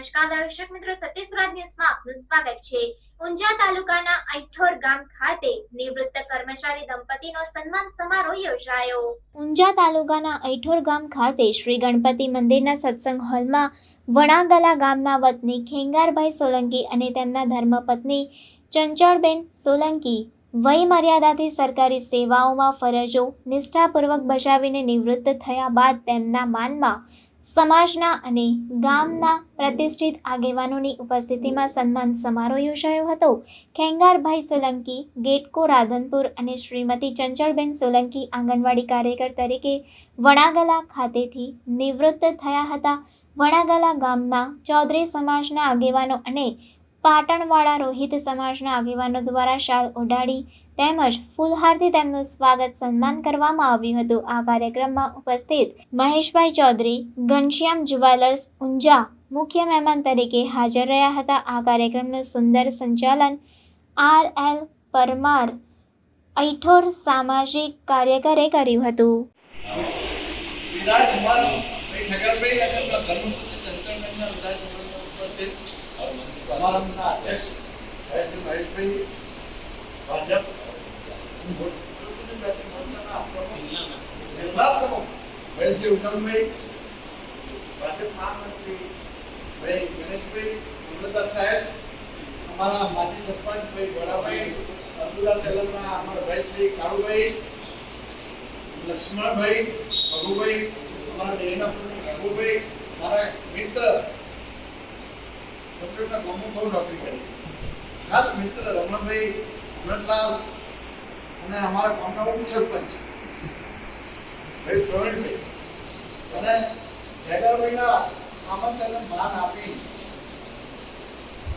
નમસ્કાર, દર્શક મિત્રો. સત્ય સુરત આપનું સ્વાગત છે. ઊંઝા તાલુકાના આઈઠોર ગામ ખાતે નિવૃત્ત કર્મચારી દંપતીનો સન્માન સમારોહ યોજાયો. ઊંઝા તાલુકાના આઈઠોર ગામ ખાતે શ્રી ગણપતિ મંદિરના સત્સંગ હોલમાં વણાગલા ગામના વતની ખેંગારભાઈ સોલંકી અને તેમના ધર્મપત્ની ચંચળબેન સોલંકી વય મર્યાદાથી સરકારી સેવાઓમાં ફરજો નિષ્ઠાપૂર્વક બજાવીને નિવૃત્ત થયા બાદ તેમના માનમાં સમાજના અને ગામના પ્રતિષ્ઠિત આગેવાનોની ઉપસ્થિતિમાં સન્માન સમારોહ યોજાયો હતો. ખેંગારભાઈ સોલંકી, ગેટકો રાધનપુર અને શ્રીમતી ચંચળબેન સોલંકી આંગણવાડી કાર્યકર તરીકે વણાગલા ખાતેથી નિવૃત્ત થયા હતા. વણાગલા ગામના ચૌધરી સમાજના આગેવાનો અને પાટણવાળા રોહિત સમાજના આગેવાનો દ્વારા શાલ ઉડાડી તેમજ ફૂલહારથી તેમનું સ્વાગત સન્માન કરવામાં આવ્યું હતું. આ કાર્યક્રમમાં ઉપસ્થિત મહેશભાઈ ચૌધરી, ઘનશ્યામ જ્વેલર્સ, ઊંઝા મુખ્ય મહેમાન તરીકે હાજર રહ્યા હતા. આ કાર્યક્રમનું સુંદર સંચાલન આર એલ પરમાર ઐઠોર સામાજિક કાર્યકરે કર્યું હતું. વિદાય સમારંભ ભાઈ અને સમારંભ ઉપસ્થિત. સમારંભના અધ્યક્ષ શ્રી મહેશભાઈ ભાજપ. જિલ્લા પ્રમુખ ઉત્તમભાઈ, ભાજપ મહામંત્રી ભાઈ ગણેશભાઈ અમૃતદાર સાહેબ, અમારા માજી સરપંચ ભાઈ અમૃતદાર તેલંગના અમારા ભાઈ શ્રી કાળુભાઈ, લક્ષ્મણભાઈ ભગુભાઈ અમારા ડેરીના પ્રમુખ રઘુભાઈ મારા મિત્ર ડૉક્ટરના કોમમાં બહુ નોકરી કરી ખાસ મિત્ર રમણભાઈ અનંતલાલ અને અમારા કોમના સરપંચ ભાઈ પ્રવીણભાઈ, અને જયગાભાઈના આમંત્રણને માન આપી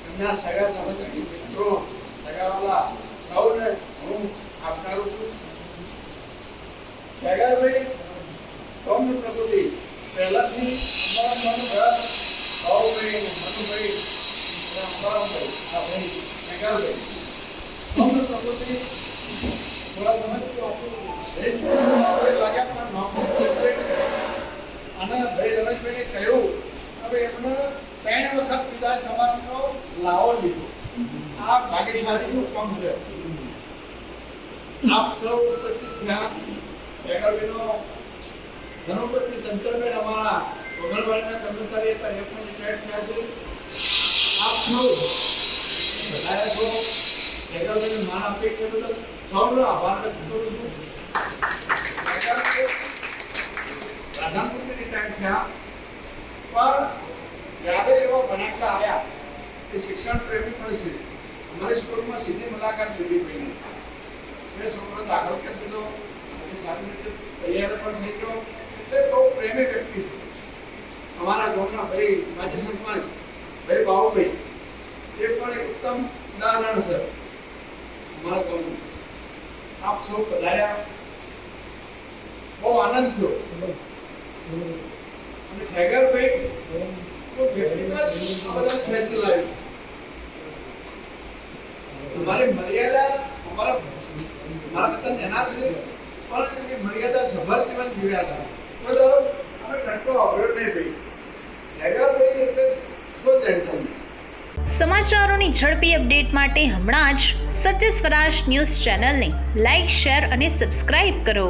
એમના સગા સંબંધી મિત્રો, સગાવાલા સૌને હું આપનારું છું. જયગાભાઈ કોમની પ્રકૃતિ પહેલાથી અમારા મન ઘર ભાઉભાઈ મનુભાઈ આપ સૌ ઉપસ્થિત થયા બેગરભાઈનો ધનુપતિ ચંચળબેન અમારા ગોગલવાડીના કર્મચારી હતા એ પણ થયા છે આપ સૌ બધાએ છો બેગરભાઈને માન આપી તે બદલ સૌનો આભાર વ્યક્ત કરું છું બેગરભાઈ રાધનપુરથી રિટાયર થયા પણ જ્યારે એવા બનાવતા આવ્યા એ શિક્ષણ પ્રેમી પણ છે અમારી સ્કૂલમાં સીધી મુલાકાત લીધી ભાઈ એ છોકરો દાખલ કરી દીધો અને સારી રીતે તૈયાર પણ થઈ ગયો એટલે બહુ પ્રેમી વ્યક્તિ છે અમારા ગામના ભાઈ માજી સરપંચ ભાઈ બાહુભાઈ એ પણ એક ઉત્તમ ઉદાહરણ છે. અમારા ગામનું આપ સૌ પધાર્યા. બહુ આનંદ થયો. અને ઠેગરભાઈ તો વ્યક્તિગત બધા ખેંચી તમારી મર્યાદા અમારા મારા કરતા નાના છે, પણ એની મર્યાદા સભર જીવન જીવ્યા છે. કોઈ દાડો અમે ટંકો આવ્યો નહીં ભાઈ ઠેગરભાઈ એટલે સો જેન્ટલ સમાચારોની ઝડપી અપડેટ માટે હમણાં જ સત્ય સ્વરાજ ન્યૂઝ ચેનલને લાઇક શેર અને સબસ્ક્રાઇબ કરો.